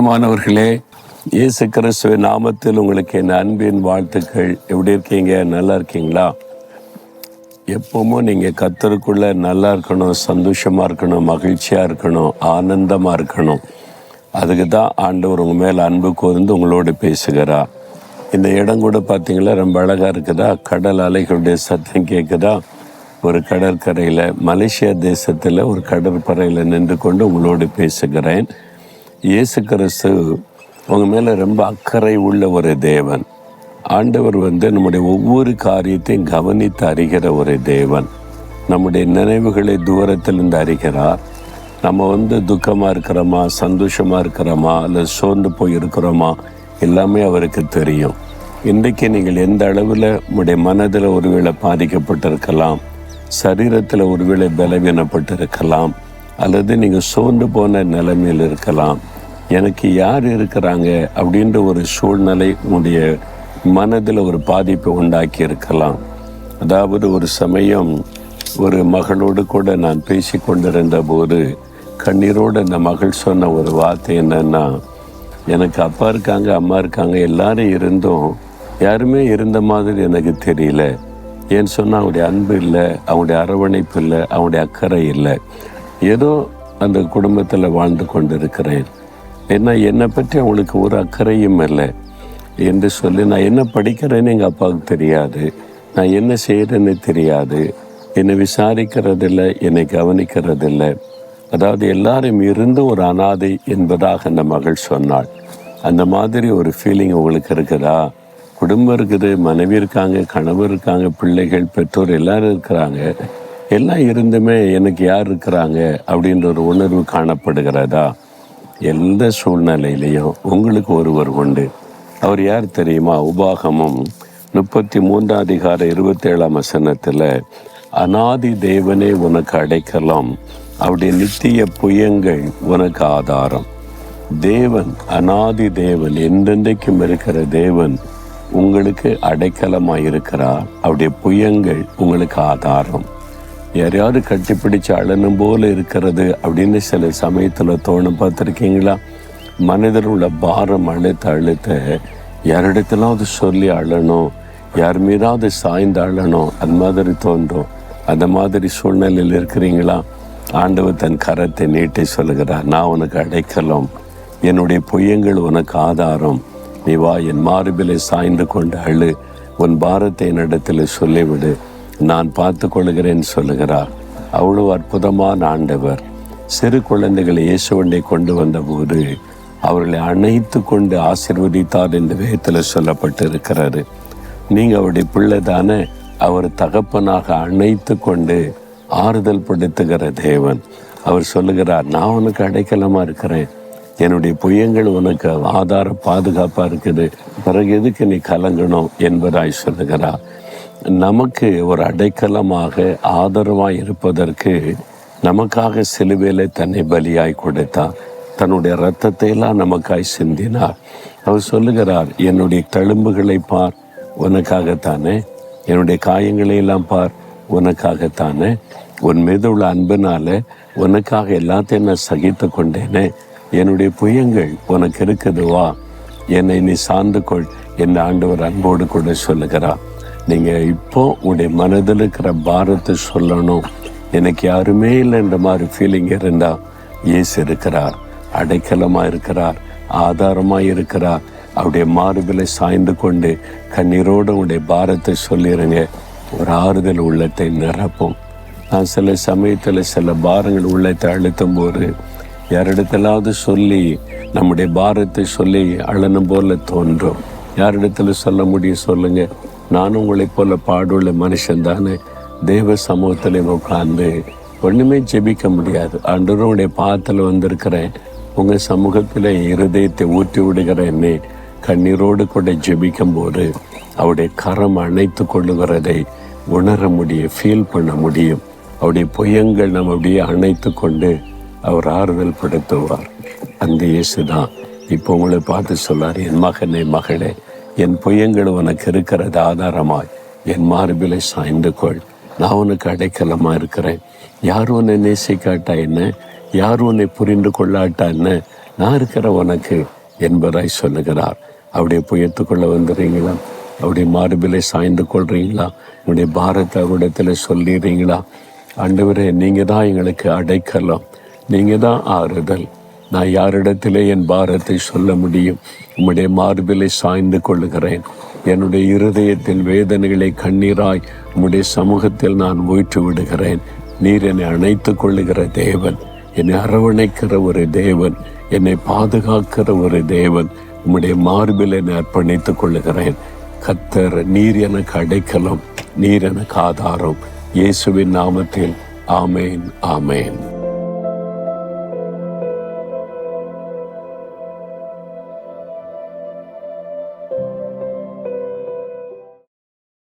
பிரியமானவர்களே இயேசு கிறிஸ்துவின் நாமத்தில் உங்களுக்கு என் அன்பின் வாழ்த்துக்கள். எப்படி இருக்கீங்க? நல்லா இருக்கீங்களா? எப்பவுமே நீங்கள் கத்தருக்குள்ளே நல்லா இருக்கணும் சந்தோஷமாக இருக்கணும் மகிழ்ச்சியாக இருக்கணும் ஆனந்தமாக இருக்கணும். அதுக்கு தான் ஆண்டவர் உங்கள் மேலே அன்பு கூர்ந்து உங்களோடு பேசுகிறா இந்த இடம் கூட பார்த்தீங்களா ரொம்ப அழகாக இருக்குதா? கடல் அலைகளுடைய சத்தம் கேட்குதா ஒரு கடற்கரையில் மலேசியா தேசத்தில் ஒரு கடற்கரையில் நின்று கொண்டு உங்களோடு பேசுகிறேன். இயேசு கிறிஸ்து உங்கள் மேலே ரொம்ப அக்கறை உள்ள ஒரு தேவன். ஆண்டவர் வந்து நம்முடைய ஒவ்வொரு காரியத்தையும் கவனித்து அறிகிற ஒரு தேவன். நம்முடைய நினைவுகளை தூரத்திலிருந்து அறிகிறார். நம்ம வந்து துக்கமாக இருக்கிறோமா சந்தோஷமாக இருக்கிறோமா அல்லது சோர்ந்து போய் இருக்கிறோமா எல்லாமே அவருக்கு தெரியும். இன்றைக்கு நீங்கள் எந்த அளவில் உங்களுடைய மனதில் ஒருவேளை பாதிக்கப்பட்டிருக்கலாம் சரீரத்தில் ஒருவேளை பலவீனப்பட்டிருக்கலாம் அல்லது நீங்கள் சோர்ந்து போன நிலைமையில் இருக்கலாம். எனக்கு யார் இருக்கிறாங்க அப்படின்ற ஒரு சூழ்நிலை உங்களுடைய மனதில் ஒரு பாதிப்பை உண்டாக்கி இருக்கலாம். அதாவது ஒரு சமயம் ஒரு மகளோடு கூட நான் பேசி கொண்டிருந்த போது கண்ணீரோடு அந்த மகள் சொன்ன ஒரு வார்த்தை என்னன்னா எனக்கு அப்பா இருக்காங்க அம்மா இருக்காங்க எல்லாரும் இருந்தும். யாருமே இருந்த மாதிரி எனக்கு தெரியல. ஏன்னு சொன்னால் அவங்களுடைய அன்பு இல்லை அவங்களுடைய அரவணைப்பு இல்லை அவங்களுடைய அக்கறை இல்லை. ஏதோ அந்த குடும்பத்தில் வாழ்ந்து கொண்டு இருக்கிறேன் ஏன்னா என்னை பற்றி அவங்களுக்கு ஒரு அக்கறையும் இல்லை. என்று சொல்லி நான் என்ன படிக்கிறேன்னு எங்கள் அப்பாவுக்கு தெரியாது. நான் என்ன செய்கிறேன்னு தெரியாது. என்னை விசாரிக்கிறதில்லை என்னை கவனிக்கிறதில்லை. அதாவது எல்லாரும் இருந்து ஒரு அனாதை என்பதாக அந்த மகள் சொன்னாள். அந்த மாதிரி ஒரு ஃபீலிங் உங்களுக்கு இருக்குதா? குடும்பம் இருக்குது மனைவி இருக்காங்க கணவர் இருக்காங்க பிள்ளைகள் பெற்றோர் எல்லாரும் இருக்கிறாங்க. எல்லாம் இருந்துமே எனக்கு யார் இருக்கிறாங்க அப்படின்ற ஒரு உணர்வு காணப்படுகிறதா? எந்த சூழ்நிலையிலையும் உங்களுக்கு ஒருவர் உண்டு. அவர் யார் தெரியுமா? உபாகமம் முப்பத்தி மூன்றாம் அதிகார இருபத்தேழாம் வசனத்தில் அனாதி தேவனே உனக்கு அடைக்கலாம். அவருடைய நித்திய புயங்கள் உனக்கு ஆதாரம். தேவன் அனாதி தேவன் எந்தெந்தைக்கும் இருக்கிற தேவன் உங்களுக்கு அடைக்கலமாக இருக்கிறார் அவருடைய புயங்கள் உங்களுக்கு ஆதாரம். யாரையாவது கட்டிப்பிடிச்சு அழனும் போல இருக்கிறது அப்படின்னு சில சமயத்தில் தோணும். பார்த்துருக்கீங்களா? மனிதர் உள்ள பாரம் அழுத்த அழுத்த யாரிடத்திலாவது சொல்லி அழணும் யார் மீதாவது சாய்ந்து அழணும் அந்த மாதிரி தோன்றும். அந்த மாதிரி சூழ்நிலையில் இருக்கிறீங்களா? ஆண்டவர் தன் கரத்தை நீட்டி சொல்லுகிறார் நான் உனக்கு அடைக்கலம். என்னுடைய பொய்யங்கள் உனக்கு ஆதாரம். நீ வா என் மார்பிலை சாய்ந்து கொண்டு அழு. உன் பாரத்தை என்னிடத்தில் சொல்லிவிடு. நான் பார்த்து கொள்கிறேன் சொல்லுகிறார். அவ்வளவு அற்புதமான ஆண்டவர். சிறு குழந்தைகளை இயேசுவண்டை கொண்டு வந்தபோது அவர்களை அணைத்து கொண்டு ஆசிர்வதித்தார் என்று வேகத்தில் சொல்லப்பட்டு இருக்கிறாரு நீங்கள் அவருடைய பிள்ளை தானே அவர் தகப்பனாக அணைத்து கொண்டு ஆறுதல் படுத்துகிற தேவன். அவர் சொல்லுகிறார் நான் உனக்கு அடைக்கலமாக இருக்கிறேன். என்னுடைய புயங்கள் உனக்கு ஆதார பாதுகாப்பாக இருக்குது. பிறகு எதுக்கு நீ கலங்கணும் என்பதாய் சொல்லுகிறார். நமக்கு ஒரு அடைக்கலமாக ஆதரவாக இருப்பதற்கு நமக்காக சிலுவையில தன்னை பலியாய் கொடுத்தார். தன்னுடைய ரத்தத்தையெல்லாம் நமக்காய் சிந்தினார். அவர் சொல்லுகிறார் என்னுடைய தழும்புகளை பார் உனக்காகத்தானே? என்னுடைய காயங்களை எல்லாம் பார் உனக்காகத்தானே? உன் மீது உள்ள அன்பினால உனக்காக எல்லாத்தையும் நான் சகித்து கொண்டேனே. என்னுடைய புயங்கள் உனக்கு இருக்குது வா என்னை நீ சார்ந்து கொள் என் ஆண்டவர் அன்போடு கூட சொல்லுகிறார். நீங்கள் இப்போ உங்களுடைய மனதில் இருக்கிற பாரத்தை சொல்லணும். எனக்கு யாருமே இல்லைன்ற மாதிரி ஃபீலிங் இருந்தால் இயேசு இருக்கிறார் அடைக்கலமாக இருக்கிறார் ஆதாரமாக இருக்கிறார். அவருடைய மார்பிலை சாய்ந்து கொண்டு கண்ணீரோடு உங்களுடைய பாரத்தை சொல்லிடுங்க ஒரு ஆறுதல் உள்ளத்தை நிரப்பும். நான் சில சமயத்தில் சில பாரங்கள் உள்ளத்தை அழுத்தும் போது யாரிடத்திலாவது சொல்லி நம்முடைய பாரத்தை சொல்லி அழனும் போல தோன்றும். யாரிடத்துல சொல்ல முடியும் சொல்லுங்கள் நானும் உங்களைப் போல பாடுள்ள மனுஷன் தானே. தேவ சமூகத்தில் உட்கார்ந்து ஒன்றுமே ஜெபிக்க முடியாது. அன்றவருடைய பாதத்தில் வந்திருக்கிறேன். உங்கள் சமூகத்தில் இருதயத்தை ஊற்றி விடுகிற என்னை கண்ணீரோடு கூட ஜெபிக்கும் போது அவருடைய கரம் அணைத்து கொள்ளுகிறதை உணர முடியும் ஃபீல் பண்ண முடியும். அவருடைய பொய்யங்கள் நம்ம அப்படியே அணைத்து கொண்டு அவர் ஆறுதல் படுத்துவார். அந்த இயேசு தான் இப்போ உங்களை பார்த்து சொல்லார் என் மகனே மகளே என் பொய்யங்கள் உனக்கு இருக்கிறது ஆதாரமாய். என் மார்பிலை சாய்ந்து கொள். நான் உனக்கு அடைக்கலமாக இருக்கிறேன். யார் உன்னை நேசிக்காட்டா என்ன? யார் உன்னை புரிந்து கொள்ளாட்டா என்ன? நான் இருக்கிற உனக்கு என்பதாய் சொல்லுகிறார். அப்படியே புயத்துக்குள்ள வந்துடுறீங்களா அவருடைய மார்பிலை சாய்ந்து கொள்றீங்களா? உங்களுடைய பாரத்தை அவரிடத்தில் சொல்லிடுறீங்களா ஆண்டவரே நீங்கள் தான் எங்களுக்கு அடைக்கலம். நீங்கள் தான் ஆறுதல். நான் யாரிடத்திலே என் பாரத்தை சொல்ல முடியும்? உம்முடைய மார்பிலை சாய்ந்து கொள்ளுகிறேன். என்னுடைய இருதயத்தின் வேதனைகளை கண்ணீராய் உம்முடைய சமூகத்தில் நான் ஓய்ற்று விடுகிறேன். நீர் என்னை அணைத்து கொள்ளுகிற தேவன் என்னை அரவணைக்கிற ஒரு தேவன் என்னை பாதுகாக்கிற ஒரு தேவன் உம்முடைய மார்பில் என்னை அர்ப்பணித்துக் கொள்ளுகிறேன். கத்தர் நீர் எனக்கு அடைக்கலம் நீர் எனக்கு ஆதாரம். இயேசுவின் நாமத்தில் ஆமேன் ஆமேன்.